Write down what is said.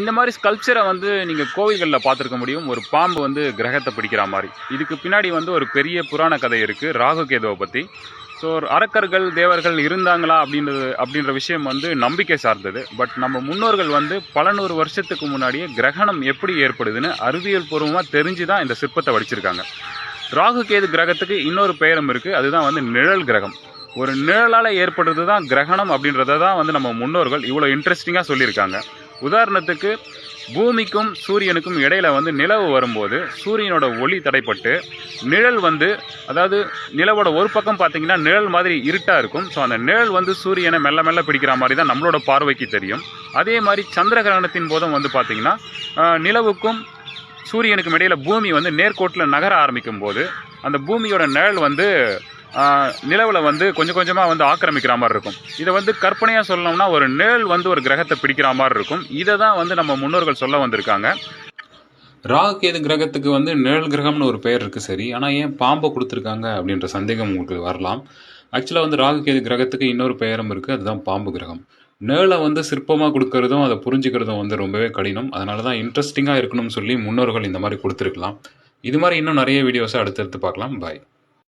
இந்த மாதிரி ஸ்கல்ப்சரை வந்து நீங்கள் கோவில்களில் பார்த்துருக்க முடியும். ஒரு பாம்பு வந்து கிரகத்தை பிடிக்கிற மாதிரி. இதுக்கு பின்னாடி வந்து ஒரு பெரிய புராண கதை இருக்குது ராகு கேதுவை பற்றி ஸோ அரக்கர்கள் தேவர்கள் இருந்தாங்களா அப்படின்றது அப்படின்ற விஷயம் வந்து நம்பிக்கை சார்ந்தது. பட் நம்ம முன்னோர்கள் வந்து பல நூறு வருஷத்துக்கு முன்னாடியே கிரகணம் எப்படி ஏற்படுதுன்னு அறிவியல் பூர்வமாக தெரிஞ்சு தான் இந்த சிற்பத்தை வடிச்சிருக்காங்க. ராகு கேது கிரகத்துக்கு இன்னொரு பெயரும் இருக்குது அதுதான் வந்து நிழல் கிரகம். ஒரு நிழலால் ஏற்படுறது தான் கிரகணம் அப்படின்றத தான் வந்து நம்ம முன்னோர்கள் இவ்வளோ இன்ட்ரெஸ்டிங்காக சொல்லியிருக்காங்க. உதாரணத்துக்கு பூமிக்கும் சூரியனுக்கும் இடையில வந்து நிலவு வரும்போது சூரியனோட ஒளி தடைப்பட்டு நிழல் வந்து அதாவது நிலவோட ஒரு பக்கம் பார்த்தீங்கன்னா நிழல் மாதிரி இருட்டாக இருக்கும். ஸோ அந்த நிழல் வந்து சூரியனை மெல்ல மெல்ல பிடிக்கிற மாதிரி தான் நம்மளோட பார்வைக்கு தெரியும். அதே மாதிரி சந்திர கிரகணத்தின் போதும் வந்து பார்த்திங்கன்னா நிலவுக்கும் சூரியனுக்கும் இடையில் பூமி வந்து நேர்கோட்டில் நகர ஆரம்பிக்கும் போது அந்த பூமியோட நிழல் வந்து நிலவில் வந்து கொஞ்சம் கொஞ்சமாக வந்து ஆக்கிரமிக்கிற மாதிரி இருக்கும். இதை வந்து கற்பனையாக சொல்லணும்னா ஒரு நிழல் வந்து ஒரு கிரகத்தை பிடிக்கிற மாதிரி இருக்கும். இதை தான் வந்து நம்ம முன்னோர்கள் சொல்ல வந்திருக்காங்க. ராகுகேது கிரகத்துக்கு வந்து நிழல் கிரகம்னு ஒரு பெயர் இருக்குது சரி. ஆனால் ஏன் பாம்பை கொடுத்துருக்காங்க அப்படின்ற சந்தேகம் உங்களுக்கு வரலாம். ஆக்சுவலாக வந்து ராகுகேது கிரகத்துக்கு இன்னொரு பெயரும் இருக்குது அதுதான் பாம்பு கிரகம். நிழலை வந்து சிற்பமாக கொடுக்கறதும் அதை புரிஞ்சுக்கிறதும் வந்து ரொம்பவே கடினம். அதனால தான் இன்ட்ரெஸ்டிங்காக இருக்கணும்னு சொல்லி முன்னோர்கள் இந்த மாதிரி கொடுத்துருக்கலாம். இது மாதிரி இன்னும் நிறைய வீடியோஸை அடுத்தடுத்து பார்க்கலாம். பாய்